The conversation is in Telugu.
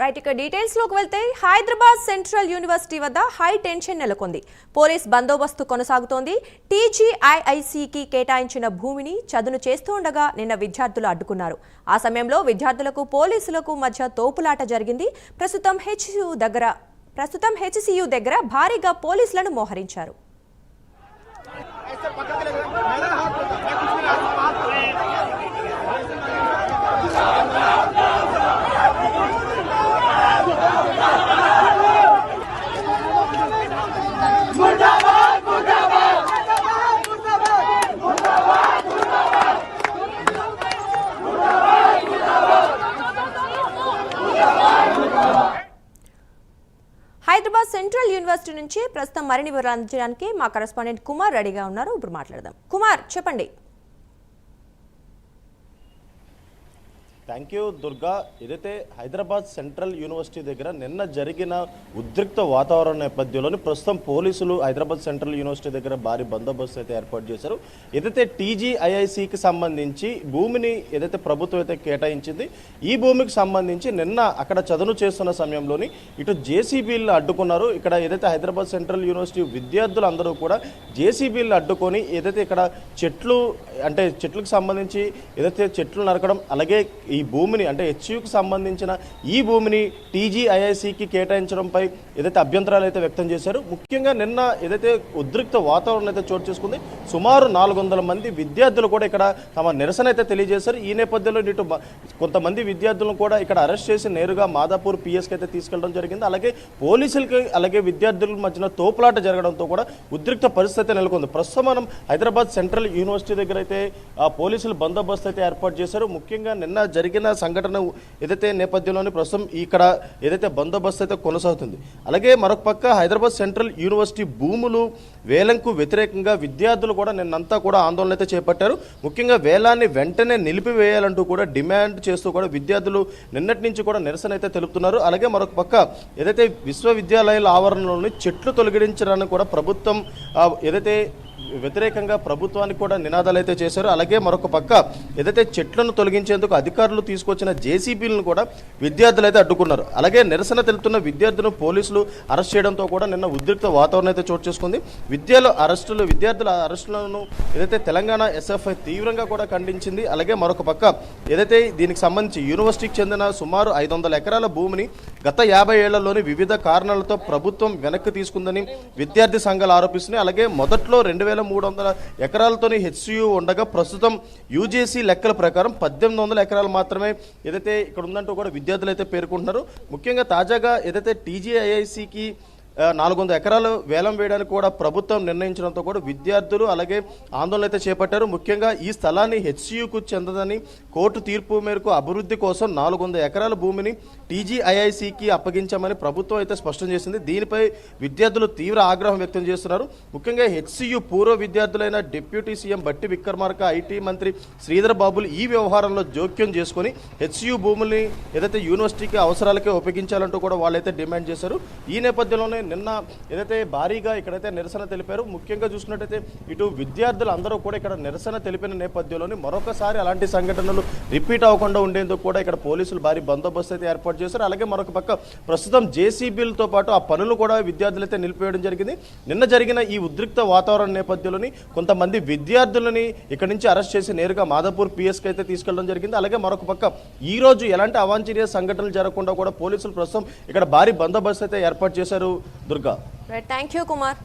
రైట్ ఇక డీటెయిల్స్లోకి వెళ్తే హైదరాబాద్ సెంట్రల్ యూనివర్సిటీ వద్ద హై టెన్షన్ నెలకొంది. పోలీస్ బందోబస్తు కొనసాగుతోంది. టీజీఐఐసికి కేటాయించిన భూమిని చదును చేస్తూ ఉండగా నిన్న విద్యార్థులు అడ్డుకున్నారు. ఆ సమయంలో విద్యార్థులకు పోలీసులకు మధ్య తోపులాట జరిగింది. ప్రస్తుతం హెచ్సియు దగ్గర ప్రస్తుతం హెచ్సియు దగ్గర భారీగా పోలీసులను మోహరించారు. హైదరాబాద్ సెంట్రల్ యూనివర్సిటీ నుంచి ప్రస్తుతం మరిన్ని వివరాలు అందించడానికి మా కరెస్పాండెంట్ కుమార్ రెడీగా ఉన్నారు. ఇప్పుడు మాట్లాడదాం. కుమార్ చెప్పండి. Thank you Durga. ఏదైతే హైదరాబాద్ సెంట్రల్ యూనివర్సిటీ దగ్గర నిన్న జరిగిన ఉద్రిక్త వాతావరణ నేపథ్యంలోని ప్రస్తుతం పోలీసులు హైదరాబాద్ సెంట్రల్ యూనివర్సిటీ దగ్గర భారీ బందోబస్తు అయితే ఏర్పాటు చేశారు. ఏదైతే టీజీఐఐసికి సంబంధించి భూమిని ఏదైతే ప్రభుత్వం అయితే కేటాయించింది ఈ భూమికి సంబంధించి నిన్న అక్కడ చదును చేస్తున్న సమయంలోని ఇటు జేసీబీలు అడ్డుకున్నారు. ఇక్కడ ఏదైతే హైదరాబాద్ సెంట్రల్ యూనివర్సిటీ విద్యార్థులు అందరూ కూడా జేసీబీలు అడ్డుకొని ఏదైతే ఇక్కడ చెట్లు అంటే చెట్లకు సంబంధించి ఏదైతే చెట్లు నరకడం అలాగే ఈ భూమిని అంటే హెచ్యుకి సంబంధించిన ఈ భూమిని టీజీఐఐసికి కేటాయించడంపై ఏదైతే అభ్యంతరాలు అయితే వ్యక్తం చేశారు ముఖ్యంగా నిన్న ఏదైతే ఉద్రిక్త వాతావరణం అయితే చోటు చేసుకుంది సుమారు నాలుగు వందల మంది విద్యార్థులు కూడా ఇక్కడ తమ నిరసన అయితే తెలియజేశారు. ఈ నేపథ్యంలో ఇటు కొంతమంది విద్యార్థులను కూడా ఇక్కడ అరెస్ట్ చేసి నేరుగా మాదాపూర్ పిఎస్కి అయితే తీసుకెళ్ళడం జరిగింది. అలాగే పోలీసులకి అలాగే విద్యార్థుల మధ్యన తోపులాట జరగడంతో కూడా ఉద్రిక్త పరిస్థితి నెలకొంది. ప్రస్తుతం మనం హైదరాబాద్ సెంట్రల్ యూనివర్సిటీ దగ్గర అయితే పోలీసులు బందోబస్తు అయితే ఏర్పాటు చేశారు. ముఖ్యంగా నిన్న జరిగిన సంఘటన ఏదైతే నేపథ్యంలోని ప్రస్తుతం ఇక్కడ ఏదైతే బందోబస్తు అయితే కొనసాగుతుంది. అలాగే మరొక పక్క హైదరాబాద్ సెంట్రల్ యూనివర్సిటీ భూములు వేలంకు వ్యతిరేకంగా విద్యార్థులు కూడా నిన్నంతా కూడా ఆందోళన అయితే చేపట్టారు. ముఖ్యంగా వేలాన్ని వెంటనే నిలిపివేయాలంటూ కూడా డిమాండ్ చేస్తూ కూడా విద్యార్థులు నిన్నటి నుంచి కూడా నిరసన అయితే తెలుపుతున్నారు. అలాగే మరొక పక్క ఏదైతే విశ్వవిద్యాలయాల ఆవరణలోని చెట్లు తొలగించడానికి కూడా ప్రభుత్వం ఏదైతే వ్యతిరేకంగా ప్రభుత్వానికి కూడా నినాదాలు అయితే చేశారు. అలాగే మరొక పక్క ఏదైతే చెట్లను తొలగించేందుకు అధికారులు తీసుకొచ్చిన జేసీబీలను కూడా విద్యార్థులు అయితే అడ్డుకున్నారు. అలాగే నిరసన తెలుపుతున్న విద్యార్థులను పోలీసులు అరెస్ట్ చేయడంతో కూడా నిన్న ఉద్రిక్త వాతావరణం అయితే చోటు చేసుకుంది. విద్యలో అరెస్టులు విద్యార్థుల అరెస్టులను ఏదైతే తెలంగాణ ఎస్ఎఫ్ఐ తీవ్రంగా కూడా ఖండించింది. అలాగే మరొక పక్క ఏదైతే దీనికి సంబంధించి యూనివర్సిటీకి చెందిన సుమారు ఐదు వందల ఎకరాల భూమిని గత యాభై ఏళ్ళలోని వివిధ కారణాలతో ప్రభుత్వం వెనక్కి తీసుకుందని విద్యార్థి సంఘాలు ఆరోపిస్తున్నాయి. అలాగే మొదట్లో రెండు వేల మూడు వందల ఎకరాలతోనే హెచ్సియు ఉండగా ప్రస్తుతం యూజేసీ లెక్కల ప్రకారం పద్దెనిమిది వందల ఎకరాలు మాత్రమే ఏదైతే ఇక్కడ ఉందంటూ కూడా విద్యార్థులు అయితే పేర్కొంటున్నారు. ముఖ్యంగా తాజాగా ఏదైతే టీజీఐఐసికి నాలుగు వందల ఎకరాలు వేలం వేయడానికి కూడా ప్రభుత్వం నిర్ణయించడంతో కూడా విద్యార్థులు అలాగే ఆందోళన అయితే చేపట్టారు. ముఖ్యంగా ఈ స్థలాన్ని హెచ్సియుకు చెందదని కోర్టు తీర్పు మేరకు అభివృద్ధి కోసం నాలుగు వందల ఎకరాల భూమిని టీజీఐఐసికి అప్పగించామని ప్రభుత్వం అయితే స్పష్టం చేసింది. దీనిపై విద్యార్థులు తీవ్ర ఆగ్రహం వ్యక్తం చేస్తున్నారు. ముఖ్యంగా హెచ్సియు పూర్వ విద్యార్థులైన డిప్యూటీ సీఎం బట్టి విక్రమార్క ఐటీ మంత్రి శ్రీధర్ బాబులు ఈ వ్యవహారంలో జోక్యం చేసుకొని హెచ్సియు భూముల్ని ఏదైతే యూనివర్సిటీకి అవసరాలకే ఉపయోగించాలంటూ కూడా వాళ్ళైతే డిమాండ్ చేశారు. ఈ నేపథ్యంలోనే నిన్న ఏదైతే భారీగా ఇక్కడైతే నిరసన తెలిపారు ముఖ్యంగా చూసినట్టయితే ఇటు విద్యార్థులు అందరూ కూడా ఇక్కడ నిరసన తెలిపిన నేపథ్యంలోని మరొకసారి అలాంటి సంఘటనలు రిపీట్ అవ్వకుండా ఉండేందుకు కూడా ఇక్కడ పోలీసులు భారీ బందోబస్తు అయితే ఏర్పాటు చేశారు. అలాగే మరొక పక్క ప్రస్తుతం జేసీబీలతో పాటు ఆ పనులు కూడా విద్యార్థులు అయితే నిలిపివేయడం జరిగింది. నిన్న జరిగిన ఈ ఉద్రిక్త వాతావరణ నేపథ్యంలోని కొంతమంది విద్యార్థులని ఇక్కడ నుంచి అరెస్ట్ చేసి నేరుగా మాధపూర్ పిఎస్కి అయితే తీసుకెళ్ళడం జరిగింది. అలాగే మరొక పక్క ఈ రోజు ఎలాంటి అవాంఛనీయ సంఘటనలు జరగకుండా కూడా పోలీసులు ప్రస్తుతం ఇక్కడ భారీ బందోబస్తు అయితే ఏర్పాటు చేశారు. Durga right thank you Kumar